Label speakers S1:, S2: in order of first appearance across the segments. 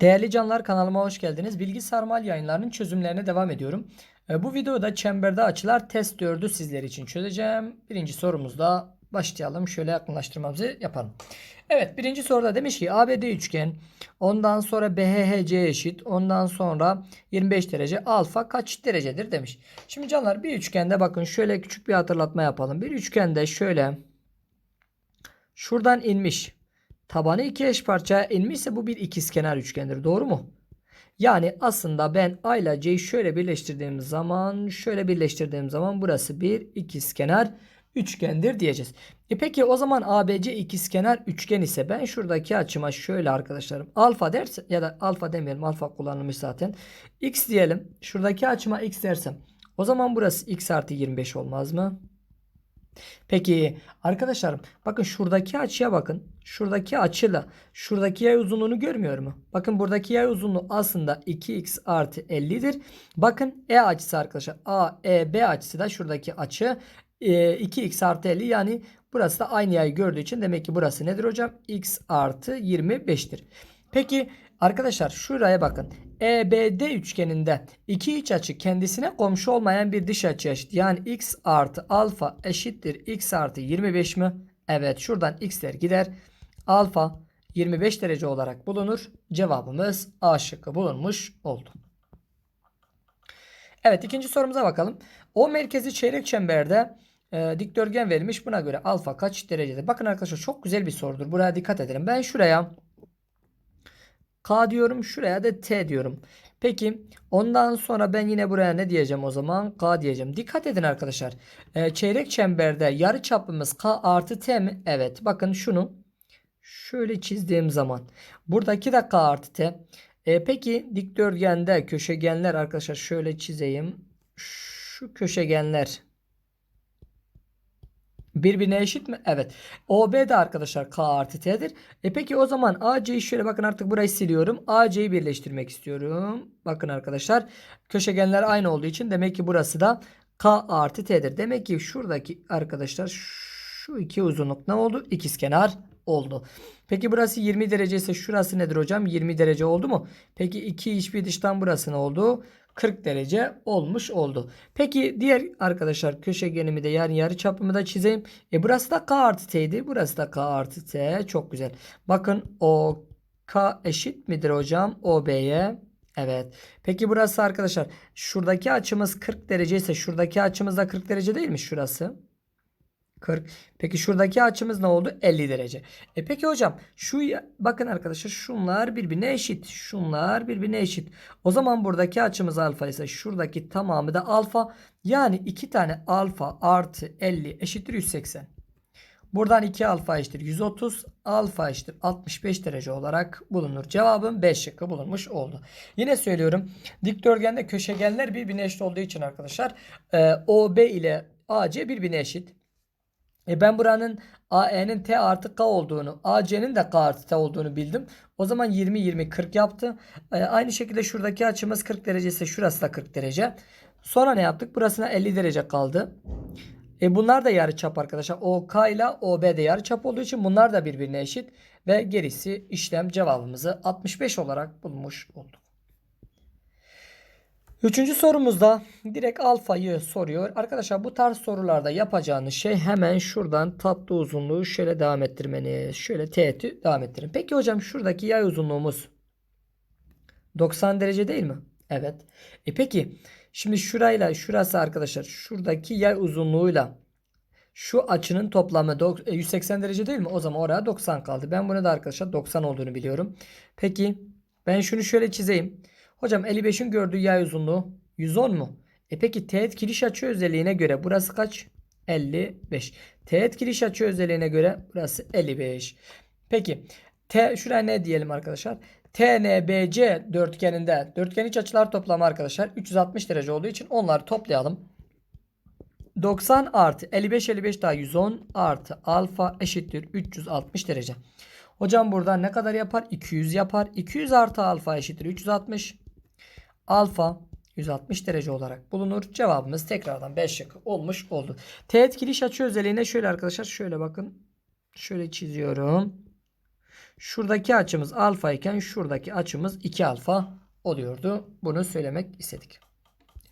S1: Değerli canlar kanalıma hoş geldiniz. Bilgi Sarmal yayınlarının çözümlerine devam ediyorum. E, Bu videoda çemberde açılar test 4'ü sizler için çözeceğim. Birinci sorumuzda başlayalım. Şöyle yakınlaştırmamızı yapalım. Evet birinci soruda demiş ki ABD üçgen ondan sonra BHHC eşit ondan sonra 25 derece alfa kaç derecedir demiş. Şimdi canlar bir üçgende bakın şöyle küçük bir hatırlatma yapalım. Bir üçgende şöyle şuradan inmiş. Tabanı iki eş parçaya inmişse bu bir ikizkenar üçgendir. Doğru mu? Yani aslında ben A ile C'yi şöyle birleştirdiğim zaman şöyle birleştirdiğim zaman burası bir ikizkenar üçgendir diyeceğiz. E peki o zaman ABC ikizkenar üçgen ise ben şuradaki açıma şöyle arkadaşlarım alfa derse ya da alfa demeyelim alfa kullanılmış zaten. X diyelim. Şuradaki açıma x dersem o zaman burası x artı 25 olmaz mı? Peki arkadaşlarım bakın şuradaki açıya bakın. Şuradaki açıyla şuradaki yay uzunluğunu görmüyor mu? Bakın buradaki yay uzunluğu aslında 2x artı 50'dir. Bakın E açısı arkadaşlar. A, E, B açısı da şuradaki açı e, 2x artı 50 yani burası da aynı yayı gördüğü için demek ki burası nedir hocam? x artı 25'tir. Peki arkadaşlar şuraya bakın. EBD üçgeninde iki iç açı kendisine komşu olmayan bir dış açı eşit. Yani x artı alfa eşittir x artı 25 mi? Evet şuradan x'ler gider. Alfa 25 derece olarak bulunur. Cevabımız A şıkkı bulunmuş oldu. Evet ikinci sorumuza bakalım. O merkezi çeyrek çemberde e, dikdörtgen verilmiş. Buna göre alfa kaç derecedir? Bakın arkadaşlar çok güzel bir sorudur. Buraya dikkat edelim. Ben şuraya K diyorum. Şuraya da T diyorum. Peki ondan sonra ben yine buraya ne diyeceğim o zaman? K diyeceğim. Dikkat edin arkadaşlar. E, çeyrek çemberde yarı çapımız K artı T mi? Evet. Bakın şunu şöyle çizdiğim zaman. Buradaki de K artı T. E, peki dikdörtgende köşegenler arkadaşlar şöyle çizeyim. Şu köşegenler birbirine eşit mi? Evet. OB de arkadaşlar K artı T'dir. E peki o zaman AC'yi şöyle bakın artık burayı siliyorum. AC'yi birleştirmek istiyorum. Bakın arkadaşlar köşegenler aynı olduğu için demek ki burası da K artı T'dir. Demek ki şuradaki arkadaşlar şu iki uzunluk ne oldu? İkizkenar oldu. Peki burası 20 derece ise şurası nedir hocam? 20 derece oldu mu? Peki iki iç bir dıştan burası ne oldu? 40 derece olmuş oldu. Peki diğer arkadaşlar köşegenimi de yani yarı çapımı da çizeyim. E burası da K artı T'ydi. Burası da K artı T. Çok güzel. Bakın o K eşit midir hocam? OB'ye. Evet. Peki burası arkadaşlar şuradaki açımız 40 derece ise şuradaki açımız da 40 derece değil mi şurası? 40. Peki şuradaki açımız ne oldu? 50 derece. E peki hocam şu bakın arkadaşlar şunlar birbirine eşit. Şunlar birbirine eşit. O zaman buradaki açımız alfa ise şuradaki tamamı da alfa. Yani 2 tane alfa artı 50 eşittir 180. Buradan 2 alfa eşittir 130. Alfa eşittir 65 derece olarak bulunur. Cevabım 5 şıkkı bulunmuş oldu. Yine söylüyorum. Dikdörtgende köşegenler birbirine eşit olduğu için arkadaşlar e, OB ile AC birbirine eşit. E ben buranın AE'nin T artı K olduğunu, AC'nin de K artı T olduğunu bildim. O zaman 20 20 40 yaptı. E, aynı şekilde şuradaki açımız 40 derece ise şurası da 40 derece. Sonra ne yaptık? Burasına 50 derece kaldı. E bunlar da yarıçap arkadaşlar. O K ile OB de yarıçap olduğu için bunlar da birbirine eşit ve gerisi işlem cevabımızı 65 olarak bulmuş olduk. Üçüncü sorumuzda direkt alfayı soruyor. Arkadaşlar bu tarz sorularda yapacağınız şey hemen şuradan tatlı uzunluğu şöyle devam ettirmeniz. Şöyle teğeti devam ettirin. Peki hocam şuradaki yay uzunluğumuz 90 derece değil mi? Evet. E peki şimdi şurayla şurası arkadaşlar şuradaki yay uzunluğuyla şu açının toplamı dok- e, 180 derece değil mi? O zaman oraya 90 kaldı. Ben bunu da arkadaşlar 90 olduğunu biliyorum. Peki ben şunu şöyle çizeyim. Hocam 55'in gördüğü yay uzunluğu 110 mu? E peki teğet kiriş açı özelliğine göre burası kaç? 55. Teğet kiriş açı özelliğine göre burası 55. Peki T şuraya ne diyelim arkadaşlar? TNBC dörtgeninde dörtgen iç açılar toplamı arkadaşlar 360 derece olduğu için onları toplayalım. 90 artı 55 55 daha 110 artı alfa eşittir 360 derece. Hocam burada ne kadar yapar? 200 yapar. 200 artı alfa eşittir 360. Alfa 160 derece olarak bulunur. Cevabımız tekrardan 5 şık olmuş oldu. Teğet giriş açı özelliğine şöyle arkadaşlar şöyle bakın. Şöyle çiziyorum. Şuradaki açımız alfa iken şuradaki açımız 2 alfa oluyordu. Bunu söylemek istedik.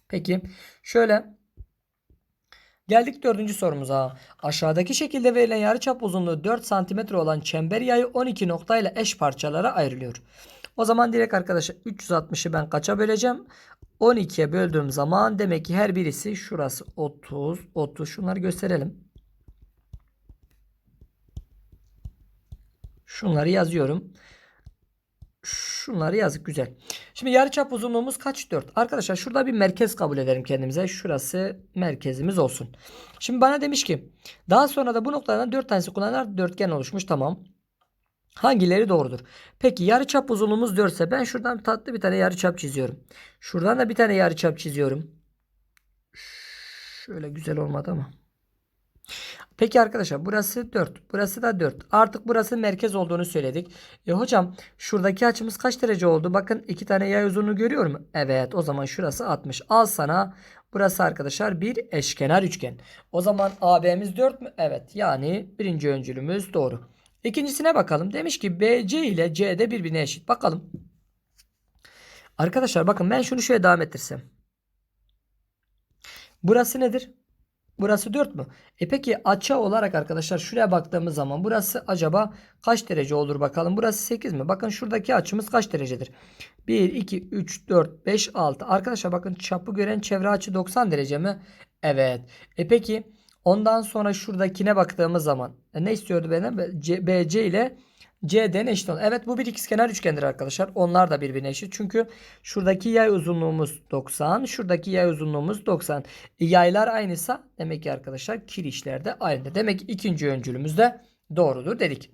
S1: Peki şöyle geldik dördüncü sorumuza. Aşağıdaki şekilde verilen yarıçap uzunluğu 4 cm olan çember yayı 12 noktayla eş parçalara ayrılıyor. O zaman direkt arkadaşlar 360'ı ben kaça böleceğim? 12'ye böldüğüm zaman demek ki her birisi şurası 30, 30 şunları gösterelim. Şunları yazıyorum. Şunları yazık güzel. Şimdi yarıçap uzunluğumuz kaç? 4. Arkadaşlar şurada bir merkez kabul edelim kendimize. Şurası merkezimiz olsun. Şimdi bana demiş ki daha sonra da bu noktadan 4 tanesi kullanarak dörtgen oluşmuş. Tamam. Hangileri doğrudur? Peki yarıçap uzunluğumuz 4 ise ben şuradan tatlı bir tane yarıçap çiziyorum. Şuradan da bir tane yarıçap çiziyorum. Şöyle güzel olmadı ama. Peki arkadaşlar burası 4. Burası da 4. Artık burası merkez olduğunu söyledik. E hocam şuradaki açımız kaç derece oldu? Bakın iki tane yay uzunluğu görüyor mu? Evet o zaman şurası 60. Al sana burası arkadaşlar bir eşkenar üçgen. O zaman AB'miz 4 mü? Evet yani birinci öncülümüz doğru. İkincisine bakalım. Demiş ki BC ile CD birbirine eşit. Bakalım. Arkadaşlar bakın ben şunu şöyle devam ettirsem. Burası nedir? Burası 4 mü? E peki açı olarak arkadaşlar şuraya baktığımız zaman burası acaba kaç derece olur bakalım. Burası 8 mi? Bakın şuradaki açımız kaç derecedir? 1, 2, 3, 4, 5, 6. Arkadaşlar bakın çapı gören çevre açı 90 derece mi? Evet. E peki ondan sonra şuradakine baktığımız zaman e ne istiyordu benden? C, BC ile CD'nin eşit olan. Evet bu bir ikizkenar üçgendir arkadaşlar. Onlar da birbirine eşit. Çünkü şuradaki yay uzunluğumuz 90. Şuradaki yay uzunluğumuz 90. E, yaylar aynıysa demek ki arkadaşlar kirişler de aynı. Demek ki ikinci öncülümüz de doğrudur dedik.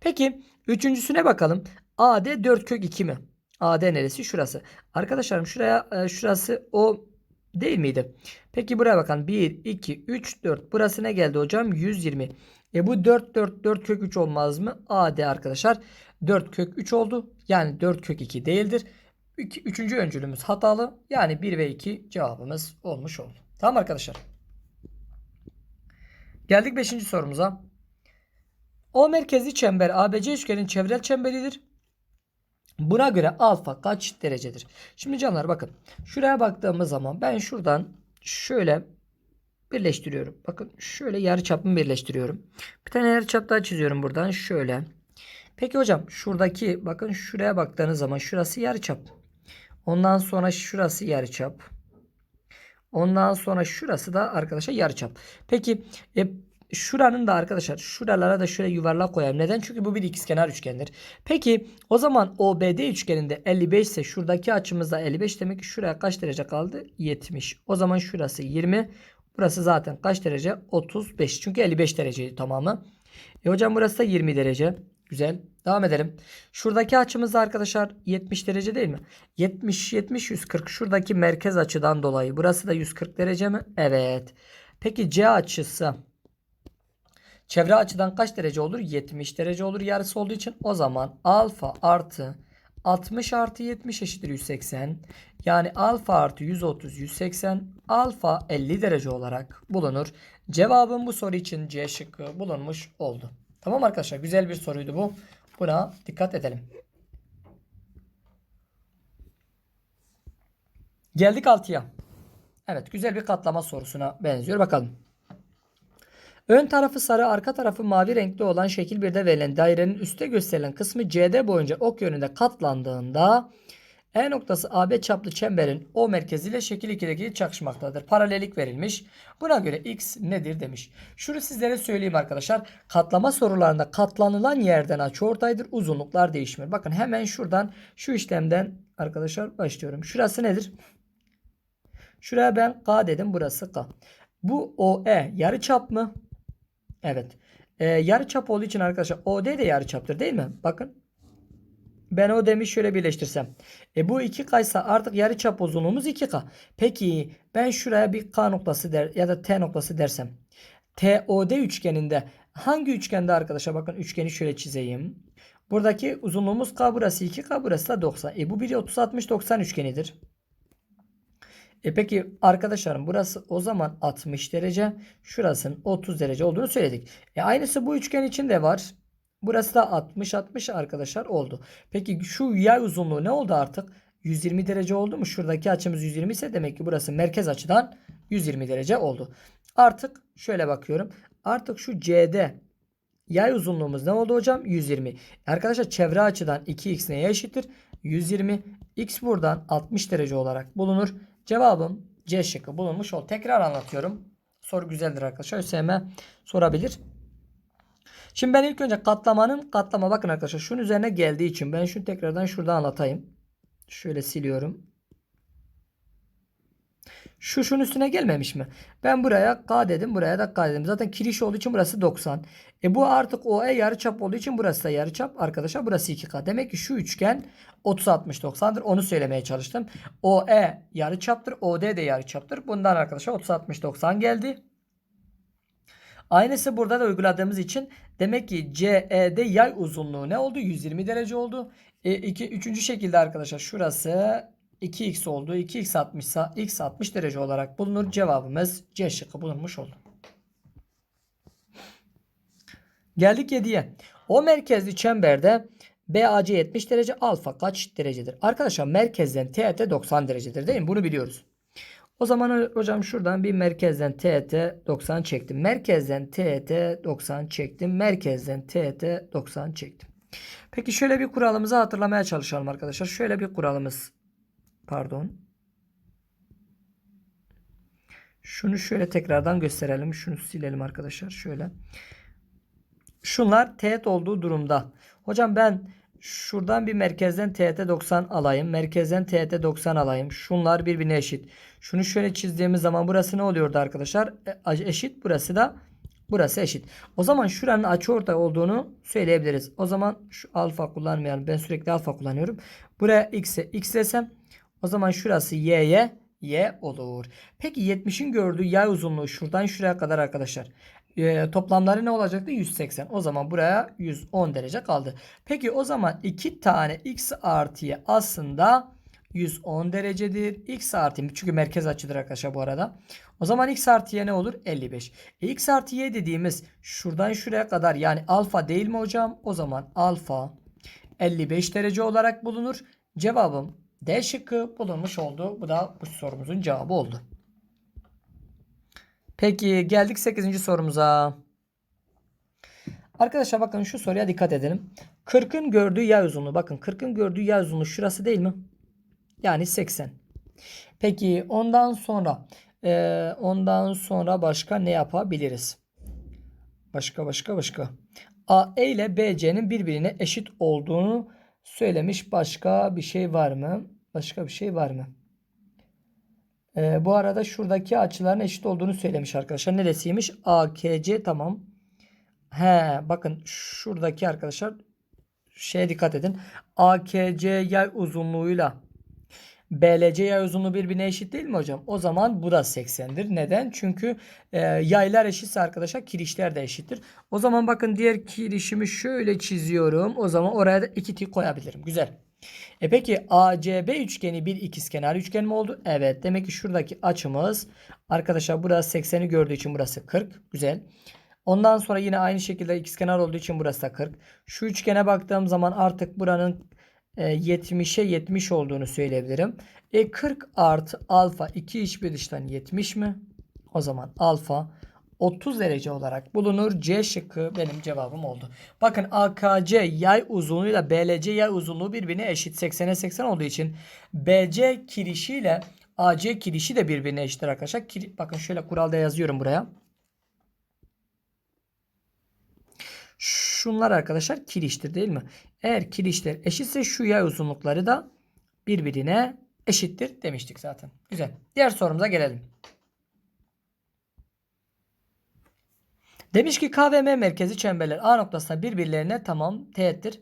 S1: Peki üçüncüsüne bakalım. AD 4 kök 2 mi? AD neresi? Şurası. Arkadaşlarım şuraya e, şurası o değil miydi? Peki buraya bakın. 1, 2, 3, 4. Burası ne geldi hocam? 120. E bu 4 4 4 kök 3 olmaz mı? AD arkadaşlar 4 kök 3 oldu. Yani 4 kök 2 değildir. Üç- Üçüncü öncülümüz hatalı. Yani 1 ve 2 cevabımız olmuş oldu. Tamam arkadaşlar. Geldik 5. sorumuza. O merkezli çember ABC üçgenin çevrel çemberidir. Buna göre alfa kaç derecedir? Şimdi canlar bakın. Şuraya baktığımız zaman ben şuradan şöyle birleştiriyorum. Bakın şöyle yarıçapımı birleştiriyorum. Bir tane yarıçap daha çiziyorum buradan şöyle. Peki hocam şuradaki bakın şuraya baktığınız zaman şurası yarıçap. Ondan sonra şurası yarıçap. Ondan sonra şurası da arkadaşlar yarıçap. Peki e, şuranın da arkadaşlar şuralara da şöyle yuvarlak koyayım. Neden? Çünkü bu bir ikizkenar üçgendir. Peki o zaman OBD üçgeninde 55 ise şuradaki açımızda 55 demek ki şuraya kaç derece kaldı? 70. O zaman şurası 20. Burası zaten kaç derece? 35. Çünkü 55 dereceydi tamamı. E hocam burası da 20 derece. Güzel. Devam edelim. Şuradaki açımız da arkadaşlar 70 derece değil mi? 70 70 140. Şuradaki merkez açıdan dolayı. Burası da 140 derece mi? Evet. Peki C açısı çevre açıdan kaç derece olur? 70 derece olur yarısı olduğu için. O zaman alfa artı 60 artı 70 eşittir 180. Yani alfa artı 130 180 alfa 50 derece olarak bulunur. Cevabım bu soru için C şıkkı bulunmuş oldu. Tamam arkadaşlar güzel bir soruydu bu. Buna dikkat edelim. Geldik 6'ya. Evet güzel bir katlama sorusuna benziyor. Bakalım. Ön tarafı sarı, arka tarafı mavi renkli olan şekil 1'de verilen dairenin üstte gösterilen kısmı CD boyunca ok yönünde katlandığında E noktası AB çaplı çemberin O merkeziyle şekil 2'deki çakışmaktadır. Paralellik verilmiş. Buna göre X nedir demiş. Şunu sizlere söyleyeyim arkadaşlar. Katlama sorularında katlanılan yerden açıortaydır. Uzunluklar değişmiyor. Bakın hemen şuradan şu işlemden arkadaşlar başlıyorum. Şurası nedir? Şuraya ben K dedim. Burası K. Bu OE yarı çap mı? Evet. Ee, yarı çap olduğu için arkadaşlar OD de yarı çaptır değil mi? Bakın. Ben o demiş şöyle birleştirsem. E bu 2K ise artık yarı çap uzunluğumuz 2K. Peki ben şuraya bir K noktası der ya da T noktası dersem. TOD üçgeninde hangi üçgende arkadaşlar bakın üçgeni şöyle çizeyim. Buradaki uzunluğumuz K burası 2K burası da 90. E bu biri 30 60 90 üçgenidir. E peki arkadaşlarım burası o zaman 60 derece. Şurasının 30 derece olduğunu söyledik. E aynısı bu üçgen için de var. Burası da 60 60 arkadaşlar oldu. Peki şu yay uzunluğu ne oldu artık? 120 derece oldu mu? Şuradaki açımız 120 ise demek ki burası merkez açıdan 120 derece oldu. Artık şöyle bakıyorum. Artık şu CD yay uzunluğumuz ne oldu hocam? 120. Arkadaşlar çevre açıdan 2x neye eşittir? 120. X buradan 60 derece olarak bulunur. Cevabım C şıkkı bulunmuş ol. Tekrar anlatıyorum. Soru güzeldir arkadaşlar. ÖSYM sorabilir. Şimdi ben ilk önce katlamanın katlama bakın arkadaşlar şunun üzerine geldiği için ben şunu tekrardan şurada anlatayım. Şöyle siliyorum. Şu şunun üstüne gelmemiş mi? Ben buraya K dedim. Buraya da K dedim. Zaten kiriş olduğu için burası 90. E bu artık OE yarıçap olduğu için burası da yarıçap. Arkadaşlar burası 2K. Demek ki şu üçgen 30 60 90'dır. Onu söylemeye çalıştım. OE yarıçaptır. OD de yarıçaptır. Bundan arkadaşlar 30 60 90 geldi. Aynısı burada da uyguladığımız için demek ki CE'de yay uzunluğu ne oldu? 120 derece oldu. E, iki, üçüncü şekilde arkadaşlar şurası 2x oldu. 2x 60 ise x 60 derece olarak bulunur. Cevabımız C şıkkı bulunmuş oldu. Geldik 7'ye. O merkezli çemberde BAC 70 derece alfa kaç derecedir? Arkadaşlar merkezden TET 90 derecedir değil mi? Bunu biliyoruz. O zaman hocam şuradan bir merkezden TET 90 çektim. Merkezden TET 90 çektim. Merkezden TET 90 çektim. Peki şöyle bir kuralımızı hatırlamaya çalışalım arkadaşlar. Şöyle bir kuralımız pardon. Şunu şöyle tekrardan gösterelim. Şunu silelim arkadaşlar. Şöyle. Şunlar teğet olduğu durumda. Hocam ben şuradan bir merkezden teğete 90 alayım. Merkezden teğete 90 alayım. Şunlar birbirine eşit. Şunu şöyle çizdiğimiz zaman burası ne oluyordu arkadaşlar? E, eşit. Burası da burası eşit. O zaman şuranın açıortay olduğunu söyleyebiliriz. O zaman şu alfa kullanmayalım. Ben sürekli alfa kullanıyorum. Buraya x desem o zaman şurası y'ye y olur. Peki 70'in gördüğü yay uzunluğu şuradan şuraya kadar arkadaşlar. E, toplamları ne olacaktı? 180. O zaman buraya 110 derece kaldı. Peki o zaman iki tane x artı y aslında 110 derecedir. X artı çünkü merkez açıdır arkadaşlar bu arada. O zaman x artı y ne olur? 55. E, x artı y dediğimiz şuradan şuraya kadar yani alfa değil mi hocam? O zaman alfa 55 derece olarak bulunur. Cevabım D şıkkı bulunmuş oldu. Bu da bu sorumuzun cevabı oldu. Peki geldik 8. sorumuza. Arkadaşlar bakın şu soruya dikkat edelim. 40'ın gördüğü yay uzunluğu. Bakın 40'ın gördüğü yay uzunluğu şurası değil mi? Yani 80. Peki ondan sonra e, ondan sonra başka ne yapabiliriz? Başka başka başka. A ile BC'nin birbirine eşit olduğunu söylemiş. Başka bir şey var mı? Başka bir şey var mı? Ee, bu arada şuradaki açıların eşit olduğunu söylemiş arkadaşlar. Neresiymiş? AKC tamam. He bakın şuradaki arkadaşlar şeye dikkat edin. AKC yay uzunluğuyla BLC yay uzunluğu birbirine eşit değil mi hocam? O zaman bu da 80'dir. Neden? Çünkü e, yaylar eşitse arkadaşlar kirişler de eşittir. O zaman bakın diğer kirişimi şöyle çiziyorum. O zaman oraya da iki tik koyabilirim. Güzel. E peki ACB üçgeni bir ikizkenar üçgen mi oldu? Evet. Demek ki şuradaki açımız arkadaşlar burası 80'i gördüğü için burası 40. Güzel. Ondan sonra yine aynı şekilde ikizkenar olduğu için burası da 40. Şu üçgene baktığım zaman artık buranın 70'e 70 olduğunu söyleyebilirim. E 40 artı alfa 2 iç bir dıştan 70 mi? O zaman alfa 30 derece olarak bulunur. C şıkkı benim cevabım oldu. Bakın AKC yay uzunluğuyla BLC yay uzunluğu birbirine eşit. 80'e 80 olduğu için BC kirişiyle AC kirişi de birbirine eşittir arkadaşlar. Bakın şöyle kuralda yazıyorum buraya. Şunlar arkadaşlar kiriştir değil mi? Eğer kirişler eşitse şu yay uzunlukları da birbirine eşittir demiştik zaten. Güzel. Diğer sorumuza gelelim. Demiş ki K ve M merkezi çemberler A noktasına birbirlerine tamam teğettir.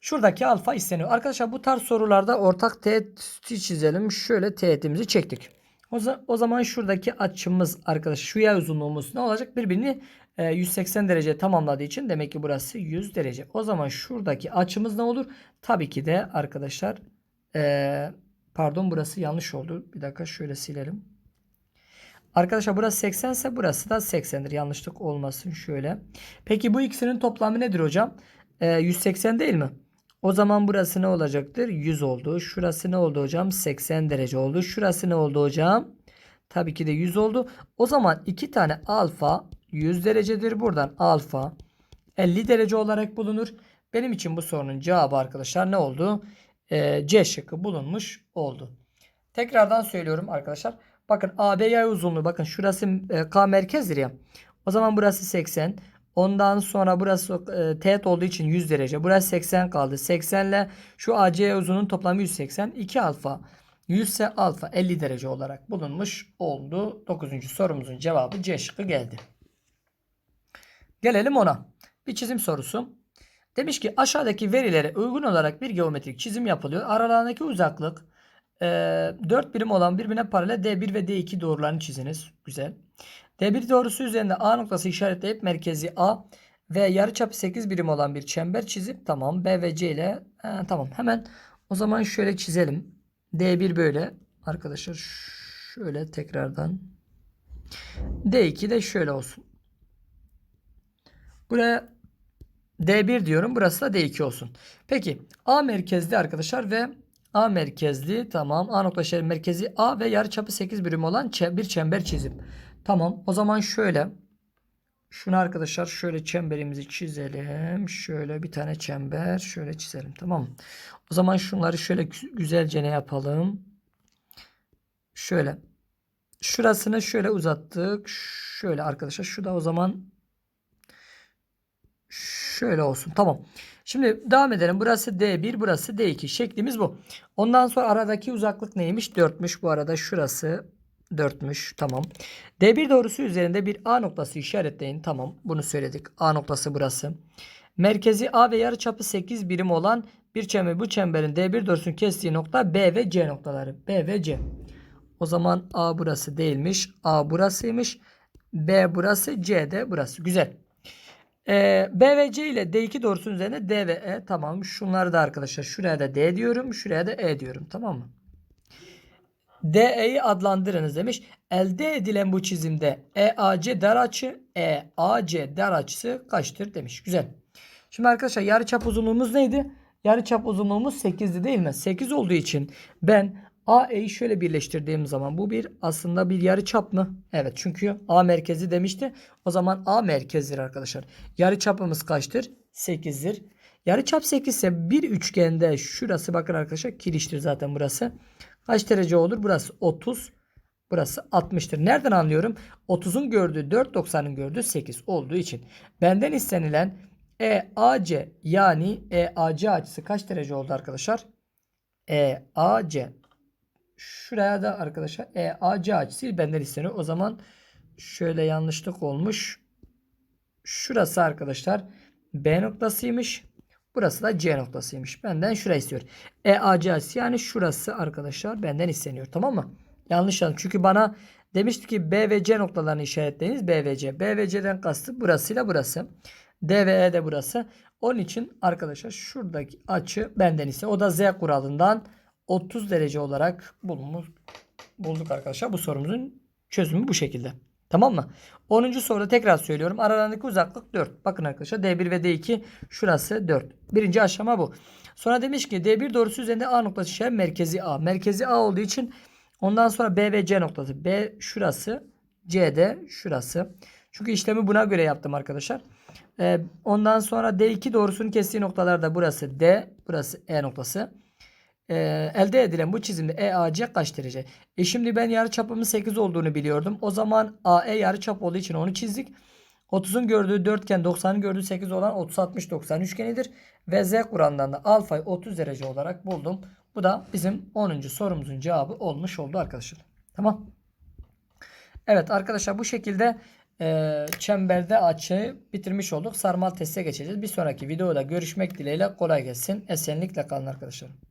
S1: Şuradaki alfa isteniyor. Arkadaşlar bu tarz sorularda ortak teğeti çizelim. Şöyle teğetimizi çektik. O, zaman şuradaki açımız arkadaş şu yay uzunluğumuz ne olacak? Birbirini 180 e, derece tamamladığı için demek ki burası 100 derece. O zaman şuradaki açımız ne olur? Tabii ki de arkadaşlar e, Pardon burası yanlış oldu. Bir dakika şöyle silelim. Arkadaşlar burası 80 ise burası da 80'dir. Yanlışlık olmasın şöyle. Peki bu ikisinin toplamı nedir hocam? Ee, 180 değil mi? O zaman burası ne olacaktır? 100 oldu. Şurası ne oldu hocam? 80 derece oldu. Şurası ne oldu hocam? Tabii ki de 100 oldu. O zaman iki tane alfa 100 derecedir. Buradan alfa 50 derece olarak bulunur. Benim için bu sorunun cevabı arkadaşlar ne oldu? Ee, C şıkkı bulunmuş oldu. Tekrardan söylüyorum arkadaşlar. Bakın AB yay uzunluğu bakın şurası e, K merkezdir ya. O zaman burası 80. Ondan sonra burası e, teğet olduğu için 100 derece. Burası 80 kaldı. 80 ile şu AC uzunluğunun toplamı 180. 2 alfa 100 ise alfa 50 derece olarak bulunmuş oldu. 9. sorumuzun cevabı C şıkkı geldi. Gelelim ona. Bir çizim sorusu. Demiş ki aşağıdaki verilere uygun olarak bir geometrik çizim yapılıyor. Aralarındaki uzaklık e, 4 birim olan birbirine paralel D1 ve D2 doğrularını çiziniz. Güzel. D1 doğrusu üzerinde A noktası işaretleyip merkezi A ve yarıçapı 8 birim olan bir çember çizip tamam B ve C ile e, tamam hemen o zaman şöyle çizelim. D1 böyle arkadaşlar şöyle tekrardan D2 de şöyle olsun. Buraya D1 diyorum. Burası da D2 olsun. Peki A merkezli arkadaşlar ve A merkezli tamam. A nokta işaret merkezi A ve yarıçapı 8 birim olan bir çember çizim. Tamam. O zaman şöyle şunu arkadaşlar şöyle çemberimizi çizelim. Şöyle bir tane çember şöyle çizelim. Tamam? O zaman şunları şöyle gü- güzelce ne yapalım? Şöyle. Şurasını şöyle uzattık. Şöyle arkadaşlar. Şu da o zaman Şöyle olsun. Tamam. Şimdi devam edelim. Burası D1, burası D2. Şeklimiz bu. Ondan sonra aradaki uzaklık neymiş? 4'müş. Bu arada şurası 4'müş. Tamam. D1 doğrusu üzerinde bir A noktası işaretleyin. Tamam. Bunu söyledik. A noktası burası. Merkezi A ve yarıçapı 8 birim olan bir çember. Bu çemberin D1 doğrusunu kestiği nokta B ve C noktaları. B ve C. O zaman A burası değilmiş. A burasıymış. B burası. C de burası. Güzel. Ee, B ve C ile D2 doğrusunun üzerine D ve E. Tamam. Şunları da arkadaşlar şuraya da D diyorum. Şuraya da E diyorum. Tamam mı? DE'yi adlandırınız demiş. Elde edilen bu çizimde EAC dar açı, EAC dar açısı kaçtır demiş. Güzel. Şimdi arkadaşlar yarıçap uzunluğumuz neydi? Yarıçap uzunluğumuz 8'di değil mi? 8 olduğu için ben AE'yi şöyle birleştirdiğim zaman bu bir aslında bir yarıçap mı? Evet çünkü A merkezi demişti. O zaman A merkezdir arkadaşlar. Yarıçapımız kaçtır? 8'dir. Yarıçap 8 ise bir üçgende şurası bakın arkadaşlar kiriştir zaten burası. Kaç derece olur? Burası 30. Burası 60'tır. Nereden anlıyorum? 30'un gördüğü 4, 90'ın gördüğü 8 olduğu için. Benden istenilen EAC yani EAC açısı kaç derece oldu arkadaşlar? EAC. Şuraya da arkadaşlar EAC açısı benden isteniyor. O zaman şöyle yanlışlık olmuş. Şurası arkadaşlar B noktasıymış. Burası da C noktasıymış. Benden şurayı istiyor. EAC açısı yani şurası arkadaşlar benden isteniyor. Tamam mı? Yanlış yanlış. Çünkü bana demişti ki B ve C noktalarını işaretleyiniz. B ve C. B ve C'den kastı burasıyla burası. D ve E de burası. Onun için arkadaşlar şuradaki açı benden ise o da Z kuralından 30 derece olarak bulunmuş, bulduk arkadaşlar. Bu sorumuzun çözümü bu şekilde. Tamam mı? 10. soruda tekrar söylüyorum. Aralarındaki uzaklık 4. Bakın arkadaşlar D1 ve D2 şurası 4. Birinci aşama bu. Sonra demiş ki D1 doğrusu üzerinde A noktası işaret merkezi A. Merkezi A olduğu için ondan sonra B ve C noktası. B şurası. C de şurası. Çünkü işlemi buna göre yaptım arkadaşlar. Ee, ondan sonra D2 doğrusunun kestiği noktalar da burası D. Burası E noktası. Ee, elde edilen bu çizimde EAC kaç derece? E şimdi ben yarıçapımın 8 olduğunu biliyordum. O zaman AE yarıçap olduğu için onu çizdik. 30'un gördüğü dörtgen 90'ın gördüğü 8 olan 30 60 90 üçgenidir. Ve Z kurandan da alfayı 30 derece olarak buldum. Bu da bizim 10. sorumuzun cevabı olmuş oldu arkadaşlar. Tamam. Evet arkadaşlar bu şekilde e, çemberde açıyı bitirmiş olduk. Sarmal teste geçeceğiz. Bir sonraki videoda görüşmek dileğiyle kolay gelsin. Esenlikle kalın arkadaşlar.